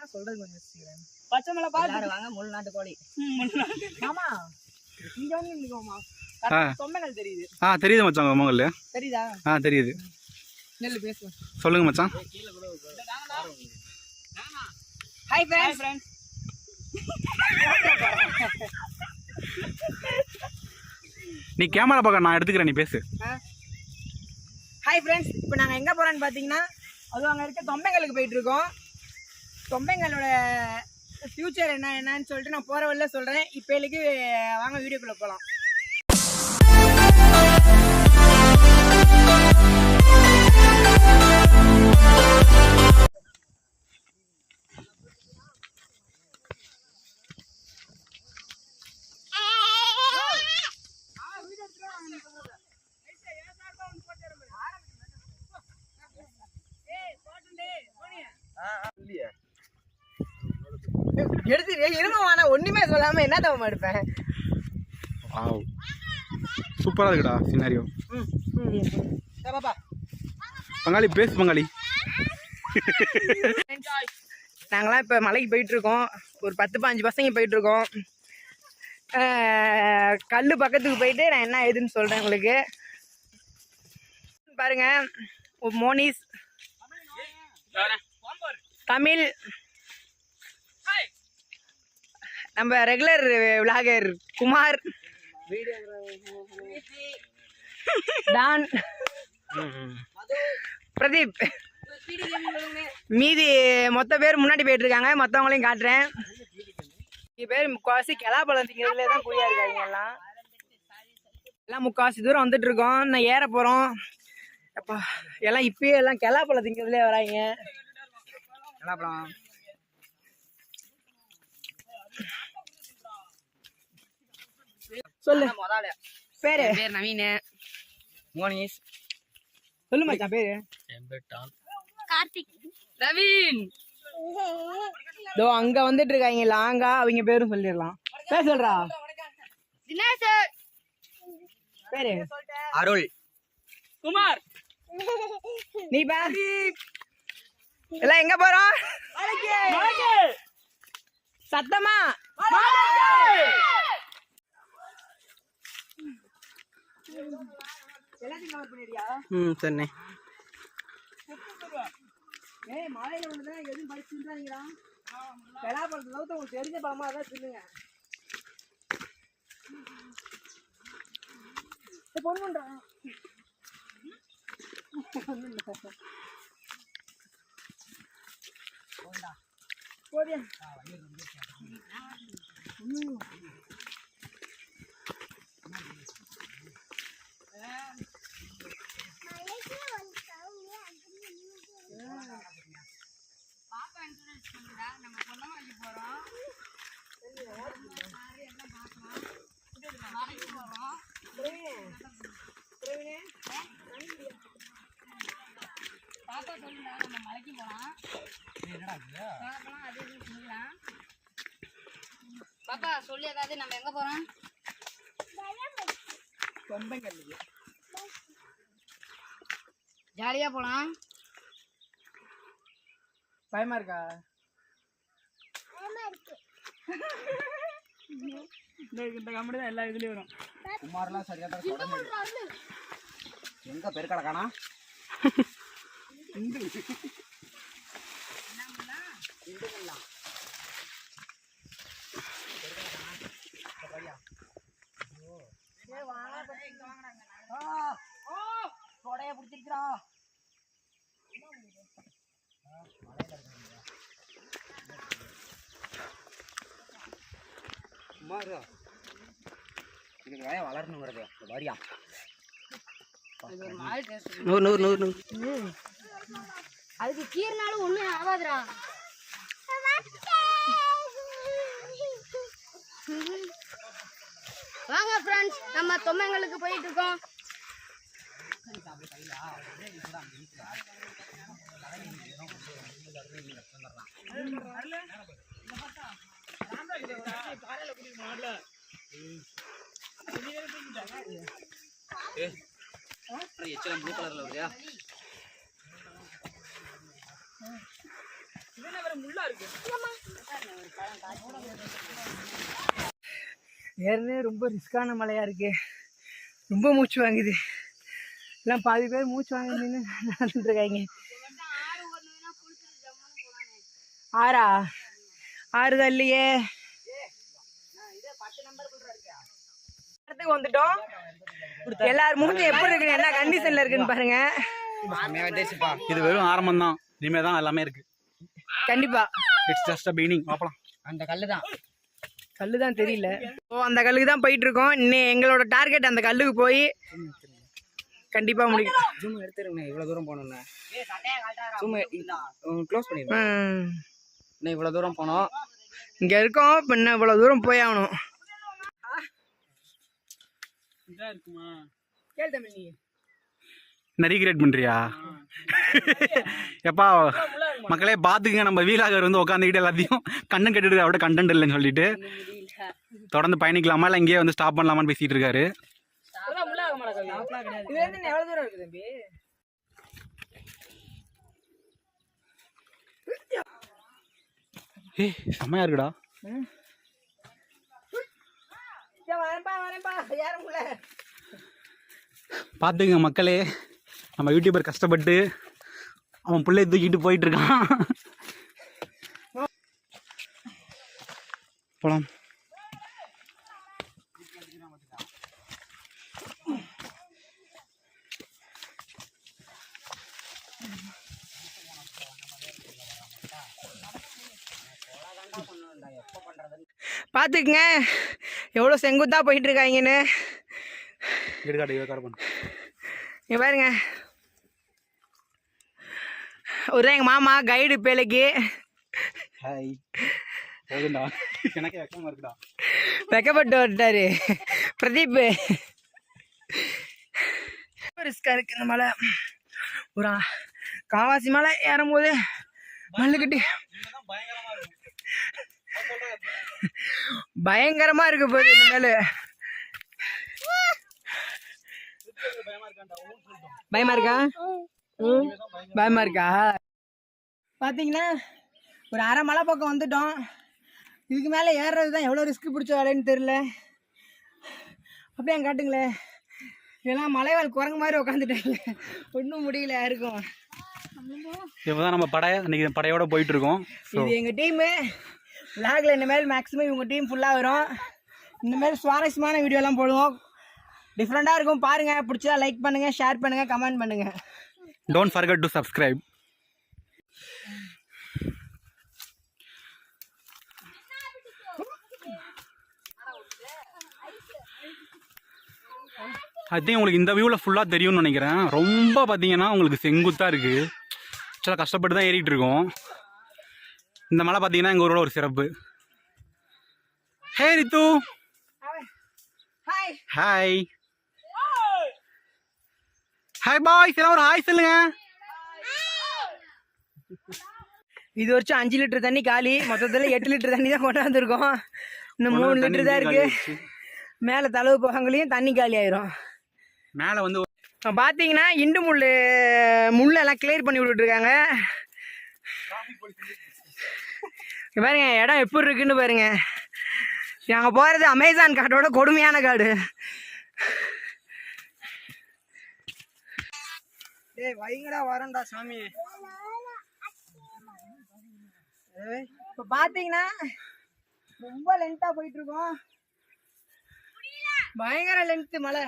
என்ன சொல்றது கொஞ்சம் யோசிக்கிறேன். பச்சை மலை எல்லாரும் வாங்க முள்நாட்டு கோழி. ஆமா இங்க வந்து நிக்கோமா ஆ. தொண்டைகள் தெரியுது. ஆ தெரியுது மச்சான் மகள் தெரியுதா? ஆ தெரியுது. நெல்லு பேசுவோம். சொல்லுங்க மச்சான். Hi friends friends. நீ கேமரா பார்க்க நான் எடுத்துக்கிறேன் நீ பேசு. ஹாய் ஃப்ரெண்ட்ஸ் இப்போ நாங்கள் எங்கே போகிறோன்னு பார்த்தீங்கன்னா அதுவும் அங்கே இருக்க தொம்பைங்களுக்கு போயிட்டு இருக்கோம். தொம்பைங்களோட ஃப்யூச்சர் என்ன என்னன்னு சொல்லிட்டு நான் போகிற வழியில் சொல்கிறேன் இப்போதைக்கு வாங்க வீடியோக்குள்ளே போகலாம் தவமா எடுப்பேன். வாவ். சூப்பராக இருக்குடா சினாரியோ பங்காளி பேசு பங்காளி. நாங்களாம் இப்போ மலைக்கு போயிட்டு இருக்கோம் ஒரு பத்து பாஞ்சு பசங்க போயிட்டு இருக்கோம் கல் பக்கத்துக்கு போயிட்டு நான் என்ன ஏதுன்னு சொல்கிறேன் உங்களுக்கு. பாருங்க ஒரு மோனிஸ் தமிழ். நம்ம regular vlogger Kumar. Don. Pradeep. மீதி மொத்த பேர் முன்னாடி போயிட்டு இருக்காங்க மற்றவங்களையும் காட்டுறேன் பேர் முக்கால்வாசி கெலாப்பழம் திங்கிறதுல தான் குறியா இருக்காங்க எல்லாம். எல்லாம் முக்கால்வாசி தூரம் வந்துட்டு இருக்கோம் நான் ஏற போகிறோம் அப்பா எல்லாம் இப்பயே எல்லாம் கெலாப்பழம் திங்கிறதுலே வராங்க. கெலாப்பழம். சொல்லு. பேரு? பேர் நவீன். மோனிஸ். சொல்லு மச்சான் பேரு? கார்த்திக். நவீன். இதோ அங்க வந்துட்டு இருக்காங்க லாங்கா. அவங்க பேரும் சொல்லிடலாம். பேர் சொல்றா. தினேஷ். பேரு? அருள். குமார். நீ பேர்? எல்லாம் எங்க போறோம் சத்தமா? ம் சரிண்ணே ஏய் மலையில ஒண்ணுதான் எதுவும் படிச்சுட்டாங்களா பெலாப்பழத்தை தவிர்த்து உங்களுக்கு தெரிஞ்ச பழமா அதான் சொல்லுங்க பொண்ணுன்றா போதியா பாப்பா சொல்லுடா நம்ம மலைக்கு போலாம் போலாம், அது இதுன்னு சொல்லிக்கலாம். பாப்பா சொல்லி ஏதாவது நம்ம எங்க போறோம்? தொம்பைங்கல் ஜாலியா போலாம். பயமா இருக்கா? இந்த இந்த கம்பெனி தான் எல்லா இதுலயும் வரும். குமார்லாம் சரியா எங்க பெருக்கடை காணா கொடைய பிடிச்சிருக்கிறா குமார் இதுக்கு வளரணுங்கிறது. வரியா. நூறு நூறு நூறு நூறு. அதுக்கு கீறினாலும் ஒண்ணும் ஆகாதுடா. வாங்க ஃப்ரெண்ட்ஸ் நம்ம தொம்மைங்களுக்கு போயிட்டு இருக்கோம். எச்சலம் ப்ளூ கலர்ல வருதா ஏற்கனவே ரொம்ப ரிஸ்கான மலையாக இருக்கு. ரொம்ப மூச்சு வாங்குது. எல்லாம் பாதி பேர் மூச்சு வாங்க நின்று நடந்துட்டு இருக்காங்க ஆறா? ஆறு தான் இல்லையே? இடத்துக்கு வந்துட்டோம். எல்லாரும் மூஞ்சி எப்படி இருக்கு என்ன கண்டிஷன்ல இருக்குன்னு பாருங்க. இது வெறும் ஆரம்பம் தான். இனிமே தான் எல்லாமே இருக்கு. கண்டிப்பா. இட்ஸ் ஜஸ்ட் அ பீனிங் பார்க்கலாம் அந்த கல்லு தான். கல்லு தான் தெரியல. ஓ அந்த கல்லுக்கு தான் போயிட்டு இருக்கோம் இன்னும் எங்களோட டார்கெட் அந்த கல்லுக்கு போய் கண்டிப்பா முடியும். ஜூம் எடுத்துருங்க இவ்வளோ தூரம் போகணுண்ணே ஜூம் க்ளோஸ் பண்ணிடுங்க. இன்னும் இவ்வளோ தூரம் போனோம். இங்க இருக்கோம். இப்ப இன்னும் இவ்வளவு தூரம் போய் ஆகணும். கேள் தமிழ் நீ நிறைய கிரியேட் பண்றியா? எப்பா மக்களே பாத்துக்கங்க. நம்ம வீலாகர் வந்து உட்காந்துக்கிட்டு எல்லாத்தையும் கண்ணு கட்டுட்டு அவட கண்டென்ட் இல்லைன்னு சொல்லிட்டு. தொடர்ந்து பயணிக்கலாமா? இல்லை இங்கேயே வந்து ஸ்டாப் பண்ணலாமான்னு பேசிட்டு இருக்காரு இது வந்து இன்னும் எவ்வளவு தூரம் இருக்கு தம்பி ஏய் செம்மையா இருக்குடா. பார்த்துங்க மக்களே. நம்ம யூடியூபர் கஷ்டப்பட்டு அவன் பிள்ளைய தூக்கிட்டு போயிட்டு இருக்கான். போலாம். பாத்துக்குங்க. எவ்வளவு செங்குத்தா போயிட்டு இருக்காங்கன்னு எடுக்காடு இவக்கார பண்ணு. இங்க பாருங்க. ஒரு எங்க மாமா கைடு பேலைக்கு வெக்கப்பட்டு வந்துட்டாரு. பிரதீப். ரிஸ்கா இருக்கு இந்த மலை. ஒரு காவாசி மலை ஏறும்போது மல்லுக்கட்டி பயங்கரமா இருக்கு போது இந்த மேல பயமா இருக்கா? பயமா இருக்கா? பாத்தீங்கன்னா ஒரு அரை மலை பக்கம் வந்துட்டோம். இதுக்கு மேலே ஏறுறது தான் எவ்வளோ ரிஸ்க் பிடிச்ச வேலைன்னு தெரில அப்படியே காட்டுங்களேன் இதெல்லாம் மலைவாழ் குரங்கு மாதிரி உட்காந்துட்டாங்க ஒன்றும் முடியல யாருக்கும். இப்போதான் நம்ம படை இன்னைக்கு படையோட போயிட்டு இருக்கோம். இது எங்கள் டீமு லேக்கில் இனிமேல் மேக்ஸிமம் இவங்க டீம் ஃபுல்லாக வரும். இந்தமாரி சுவாரஸ்யமான வீடியோலாம் போடுவோம். டிஃப்ரெண்ட்டாக இருக்கும். பாருங்கள் பிடிச்சதா லைக் பண்ணுங்கள் ஷேர் பண்ணுங்கள் கமெண்ட் பண்ணுங்கள் don't forget to subscribe I think உங்களுக்கு இந்த வியூவில் ஃபுல்லாக தெரியும்னு நினைக்கிறேன். ரொம்ப பார்த்தீங்கன்னா உங்களுக்கு செங்குத்தாக இருக்குது சில கஷ்டப்பட்டு தான் ஏறிகிட்டு இருக்கோம். இந்த மலை பார்த்தீங்கன்னா எங்கள் ஊரோட ஒரு சிறப்பு. Hey Rithu hi hi hi boys எல்லாம் ஒரு ஹாய் சொல்லுங்க. இது வருஷம் அஞ்சு லிட்டர் தண்ணி காலி. மொத்தத்தில் எட்டு லிட்டர் தண்ணி தான் கொண்டாந்துருக்கோம் இன்னும் மூணு லிட்டர் தான் இருக்கு. மேலே தளவு போகங்களையும் தண்ணி காலி ஆயிரும். மேலே வந்து பார்த்தீங்கன்னா இண்டு முள் முள்ளெல்லாம் கிளியர் பண்ணி விட்டுட்ருக்காங்க பாருங்க இடம் எப்படி இருக்குன்னு பாருங்க. நாங்கள் போகிறது அமேசான் காட்டோட கொடுமையான காடு ஏய் வைங்கடா வரேன்டா சாமி. இப்போ பார்த்தீங்கன்னா ரொம்ப லென்த்தாக போயிட்டு இருக்கோம் பயங்கர லென்த்து மலை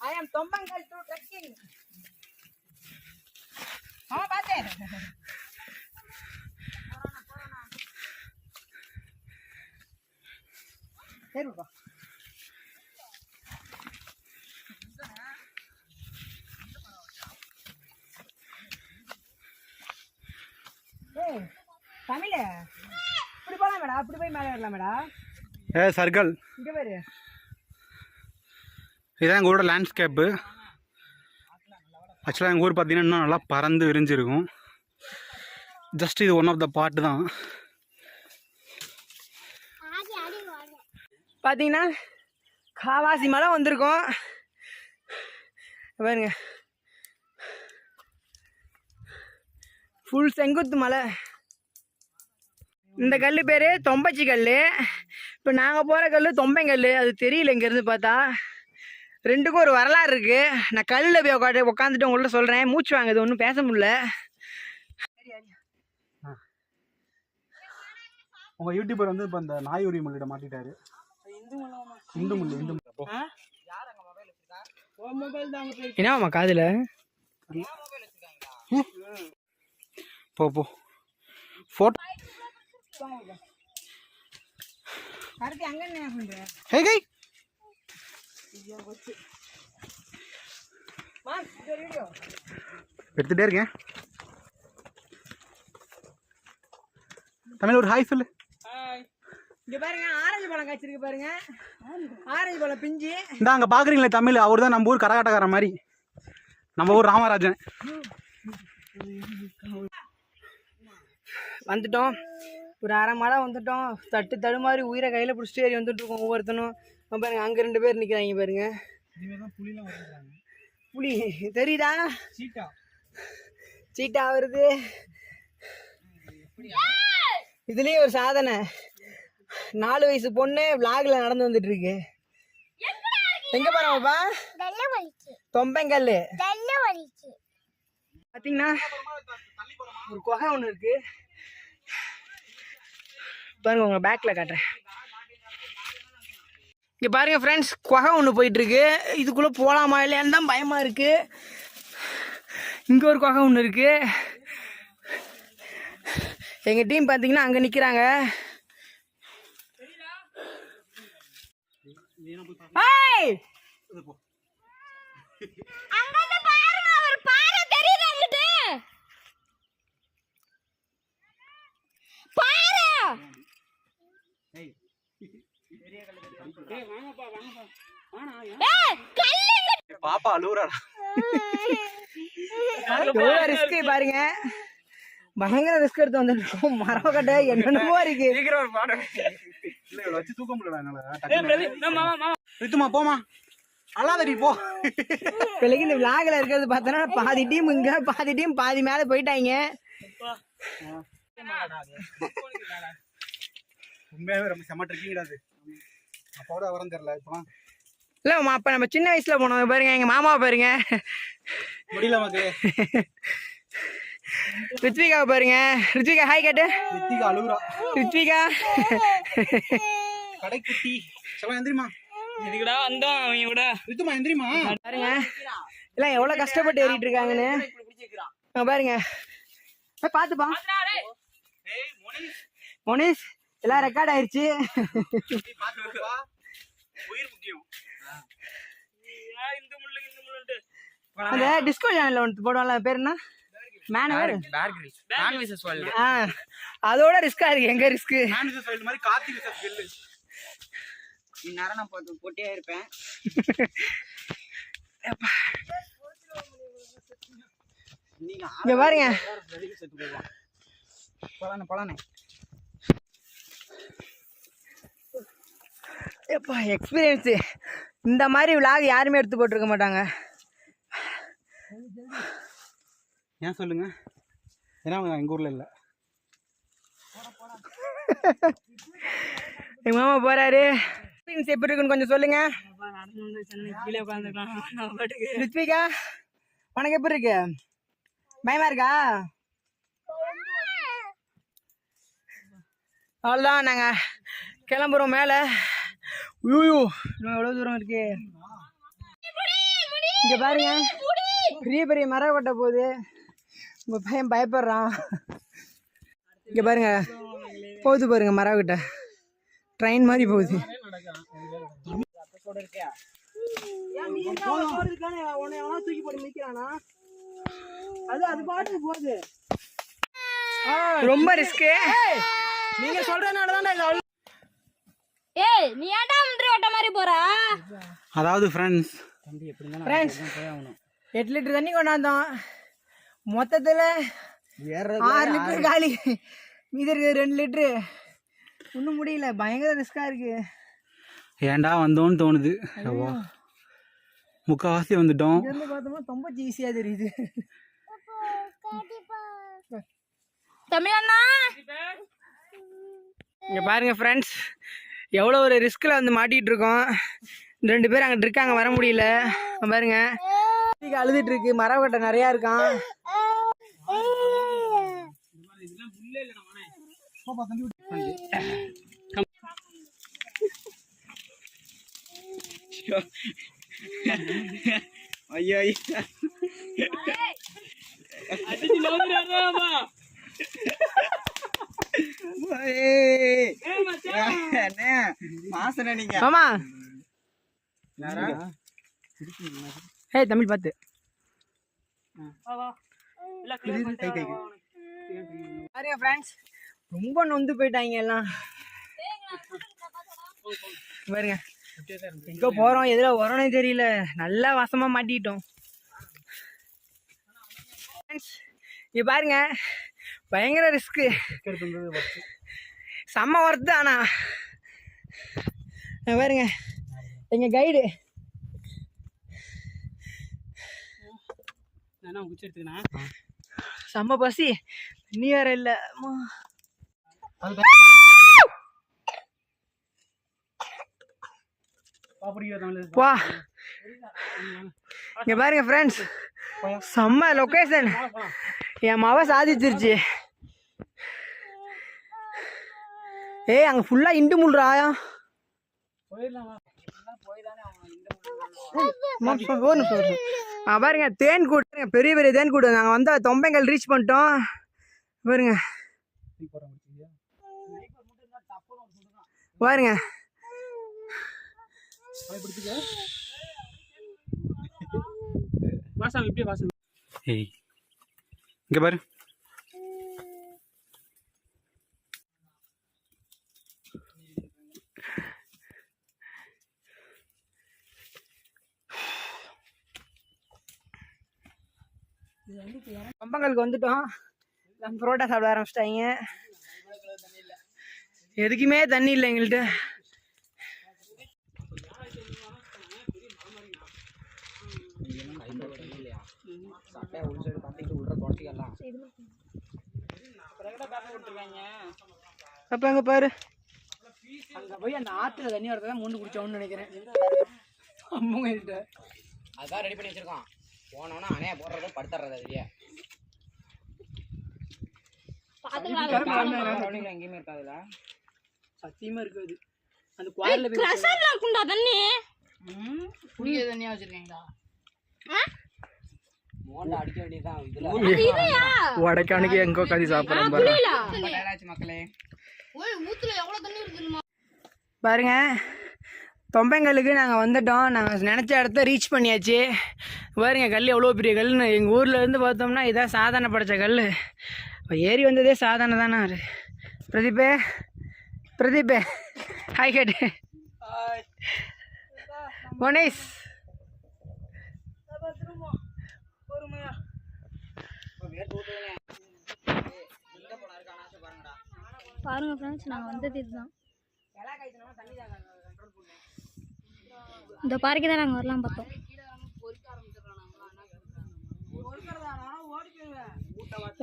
I am Tombangal to trekking. சரிப்பா தமிழ. இப்படி போலாம் மேடா அப்படி போய் மேலே வரலாம் மேடா ஏ சர்க்கிள் இதான் எங்கள் லேண்ட்ஸ்கேப்பு ஆக்சுவலாக எங்கள் ஊர் பார்த்தீங்கன்னா இன்னும் நல்லா பறந்து விரிஞ்சிருக்கும். ஜஸ்ட் இது ஒன் ஆஃப் த பாட்டு தான். பார்த்தீங்கன்னா காவாசி மலை வந்திருக்கோம். பாருங்க. ஃபுல் செங்குத்து மலை. இந்த கல் பேர் தொம்பச்சி கல் இப்போ நாங்கள் போகிற கல் தொம்பைங்கல் அது தெரியல இங்கேருந்து பார்த்தா. ரெண்டுக்கும் ஒரு வரலாறு இருக்குது நான் கல்லில் போய் உட்காந்து உட்காந்துட்டு உங்கள்ட்ட சொல்கிறேன் மூச்சு வாங்குது ஒன்றும் பேச முடியல. உங்க யூடியூபர் வந்து இப்போ இந்த நாய் உரி முள்ளிட மாட்டிட்டாரு. இந்து முள்ளு இந்து என்னம்மா காதில்? போ போ. ஃபோட்டோ அடுத்து அங்கே என்ன பண்ணுறேன் ஹே கை எடுத்துட்டே இருக்கேன். தமிழ் ஒரு ஹாய் சொல்லு. இங்க பாருங்க ஆரஞ்சு பழம் காய்ச்சிருக்கு பாருங்க. ஆரஞ்சு பழம் பிஞ்சு. இந்த அங்கே பார்க்குறீங்களே தமிழ் அவர் தான் நம்ம ஊர் கரகாட்டக்காரன் மாதிரி. நம்ம ஊர் ராமராஜன். வந்துட்டோம். ஒரு அரை மழை வந்துட்டோம். தட்டு தடுமாறி உயிரை கையில் பிடிச்சிட்டு ஏறி வந்துட்டு இருக்கோம் ஒவ்வொருத்தனும். பாருங்க அங்கே ரெண்டு பேர் நிற்கிறாங்க பாருங்க. புலி தெரியுதா? சீட்டா. வருது. இதுலயும் ஒரு சாதனை. நாலு வயசு பொண்ணு விளாக்ல நடந்து வந்துட்டு இருக்கு எங்க போறோம்ப்பா தொம்பங்கல் பாத்தீங்கன்னா ஒரு குகை ஒன்று இருக்கு. பாருங்க உங்க பேக்ல காட்டுறேன். இங்க பாருங்க ஃப்ரெண்ட்ஸ் குகை ஒன்று போயிட்டு இருக்கு இதுக்குள்ள போலாமா இல்லையான்னு தான் பயமா இருக்கு இங்க ஒரு குகை ஒன்று இருக்கு எங்க டீம் பாத்தீங்கன்னா அங்க நிக்கிறாங்க ஏய்! பாப்பா அழுவுறாடா. ரிஸ்க் பாருங்க. பயங்கர ரிஸ்க் எடுத்து வந்துருக்கோம். மரம் கட்ட என்னென்னமோ இருக்கு. வச்சு தூக்க முடியல ரித்துமா போமா அல்லாதடி போ. இப்போதைக்கு இந்த விளாகில் இருக்கிறது பார்த்தோன்னா பாதி டீம் இங்க பாதி டீம் பாதி மேலே போயிட்டாங்க. உண்மையாவே ரொம்ப செம்ம ட்ரிக்கிங் அது அப்போட வரம் தெரியல இப்போலாம். இல்லை அப்போ நம்ம சின்ன வயசுல போனோம். பாருங்க எங்க மாமாவை பாருங்க. முடியல நமக்கு ரித்விகாவை பாருங்க. ரித்விகா ஹாய் கேட்டு. ரித்திகா அழுகுறா. ரித்விகா. கடைக்குட்டி. செவன் எந்திரிமா இதுக்குடா வந்தோம் அவங்க கூட. ரித்துமா எந்திரிமா பாருங்க. எல்லாம் எவ்வளோ கஷ்டப்பட்டு ஏறிட்டு இருக்காங்கன்னு. அங்க பாருங்க. ஏய், பாத்துப்பா மோனிஷ். எல்லாம் ரெக்கார்ட் ஆயிருச்சு. உயிர் முக்கியம் இந்த முள்ளு இந்த முள்ளுன்ட்டு அந்த டிஸ்கோ சேனல்ல ஒன்று போடுவாங்கல்ல அது பேர் என்ன மேன் வேறு நான் விசஸ் வேர்ல்டு ஆ அதோட ரிஸ்கா இருக்கு எங்க சொல்ற மாதிரி கார்த்திக் இந்நேரம் நான் போட்டு போட்டே இருப்பேன். இங்க பாருங்க. போலானே எப்பா எக்ஸ்பீரியன்ஸு இந்த மாதிரி விலாக் யாருமே எடுத்து போட்டிருக்க மாட்டாங்க. ஏன் சொல்லுங்க? ஏன்னா அவங்க எங்க ஊர்ல இல்ல. எங்க மாமா போறாரு. எக்ஸ்பீரியன்ஸ் எப்படி இருக்குன்னு கொஞ்சம் சொல்லுங்க. ரித்விகா உனக்கு எப்படி இருக்கு? பயமா இருக்கா? அவ்வளோதான் நாங்கள் கிளம்புறோம் மேலே. ஐயோ இன்னும் எவ்வளோ தூரம் இருக்கு? இங்கே பாருங்க. பெரிய பெரிய மரம் கொட்ட போகுது. உங்கள் பையன் பயப்படுறான். இங்கே பாருங்க. போகுது பாருங்க மரக்கிட்ட ட்ரெயின் மாதிரி போகுது. ரொம்ப ரிஸ்க்கு நீங்க சொல்றதுனால தான் இது அவ்வளவு ஏய் நீ ஏன்டா முந்திரி ஓட்ட மாதிரி போற? அதாவது ஃப்ரெண்ட்ஸ் ஃப்ரெண்ட்ஸ் எட்டு லிட்டர் தண்ணி கொண்டாந்தோம். மொத்தத்தில் ஆறு லிட்டர் காலி. மீதி இருக்குது ரெண்டு லிட்ரு ஒன்றும் முடியல பயங்கர ரிஸ்காக இருக்கு. ஏன்டா வந்தோன்னு தோணுது. முக்கால்வாசி வந்துட்டோம். பார்த்தோம்னா ரொம்ப ஈஸியாக தெரியுது. தமிழண்ணா? இங்க பாருங்க ஃப்ரெண்ட்ஸ் எவ்வளோ ஒரு ரிஸ்கில் வந்து மாட்டிட்டு இருக்கோம். ரெண்டு பேர் அங்கிட்டு இருக்காங்க வர முடியல. இங்க பாருங்க. குட்டிக்கு அழுதுட்டு இருக்கு மரவட்டை நிறையா இருக்கான். ஐயோ. மாசன ஆமா ஏய் தமிழ் பார்த்து பாருங்க ஃப்ரெண்ட்ஸ் ரொம்ப நொந்து போயிட்டாங்க எல்லாம். பாருங்க. எங்க போறோம் எதுல வரோனே தெரியல. நல்லா வசமா மாட்டிட்டோம். ஃப்ரெண்ட்ஸ் இங்க பாருங்க. பயங்கர ரிஸ்க்கு செம்ம ஒர்த்து ஆனா. பாருங்க. எங்க கைடு செம்ம பசி. தண்ணி வேற இல்ல. வா இங்க பாருங்க ஃப்ரெண்ட்ஸ் செம்ம லொகேஷன் என் மாவ சாதிச்சிருச்சு. ஏய் அங்க ஃபுல்லா இண்டு. ஆ, பாருங்க தேன் கூடு பெரிய பெரிய தேன் கூடு. நாங்கள் வந்து தொம்பைங்கள் ரீச் பண்ணிட்டோம். பாருங்க. பாருங்க. இங்கே பாரு. தொம்பங்களுக்கு வந்துட்டோம். எல்லாம் புரோட்டா சாப்பிட ஆரம்பிச்சிட்டாங்க. எதுக்குமே தண்ணி இல்லை எங்கள்கிட்ட அப்ப அங்க பாரு. அங்க போய் அந்த ஆத்துல தண்ணி வரதான் தான் மூண்டு குடிச்சோம்னு நினைக்கிறேன். அம்முங்க கிட்ட. அதான் ரெடி பண்ணி வச்சிருக்கோம் போனோம்னா அணைய போடுறது படுத்துறது அதுலயே எங்கேயுமே இருக்காதுல சத்தியமா இருக்காது. அந்த குவாரில இருக்குண்டா தண்ணி? குடிக்கிற தண்ணியா வச்சிருக்கீங்களா? வடக்கானுக்கு எங்க உட்காந்து தெரியுமா? பாருங்க. தொம்பைங்களுக்கு நாங்கள் வந்துட்டோம். நாங்கள் நினச்ச இடத்த ரீச் பண்ணியாச்சு. பாருங்க கல் எவ்வளோ பெரிய கல்னு எங்கள் ஊரில் இருந்து பார்த்தோம்னா இதான் சாதாரண படைச்ச கல் இப்போ ஏறி வந்ததே சாதாரண தானே அது? பிரதீபே பிரதீபே. ஹாய் கேட்டு மோனேஷ் பாருங்க ஃப்ரெண்ட்ஸ் நாங்கள் வந்தது இதுதான். இந்த பார்க்கு தான் நாங்கள் வரலாம் பார்த்தோம்.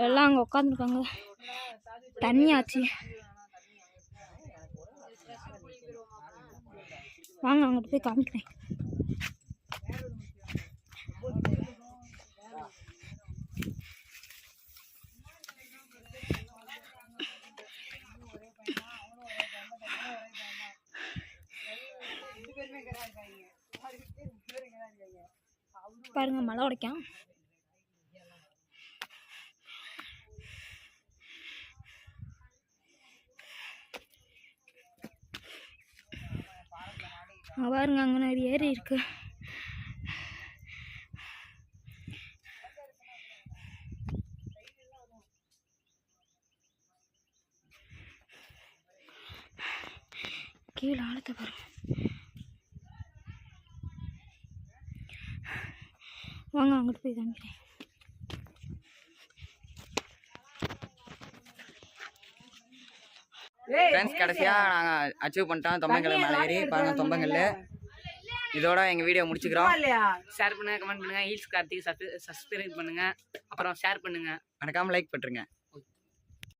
எல்லாம் அங்கே உட்காந்துருக்காங்க தண்ணி ஆச்சு. வாங்க அங்கிட்டு போய் காமிக்கிறேன். பாருங்க மழை உடைக்கும் பாருங்க அங்கே நிறைய ஏரி இருக்கு. கீழே ஆழத்தை பாருங்க. வாங்க அங்கிட்டு போய் காமிக்கிறேன். ஃப்ரெண்ட்ஸ் கடைசியா நாங்க அச்சீவ் பண்ணிட்டோம். தொம்பங்கல்ல மேலே ஏறி பாருங்க தொம்பங்கல்ல. இதோட எங்க வீடியோ முடிச்சுக்கிறோம். ஷேர் பண்ணுங்க கமெண்ட் பண்ணுங்க. ஹீல்ஸ் கார்த்திக் சப்ஸ்கிரைப் பண்ணுங்க. அப்புறம் ஷேர் பண்ணுங்க. மறக்காம லைக் பண்ணுங்க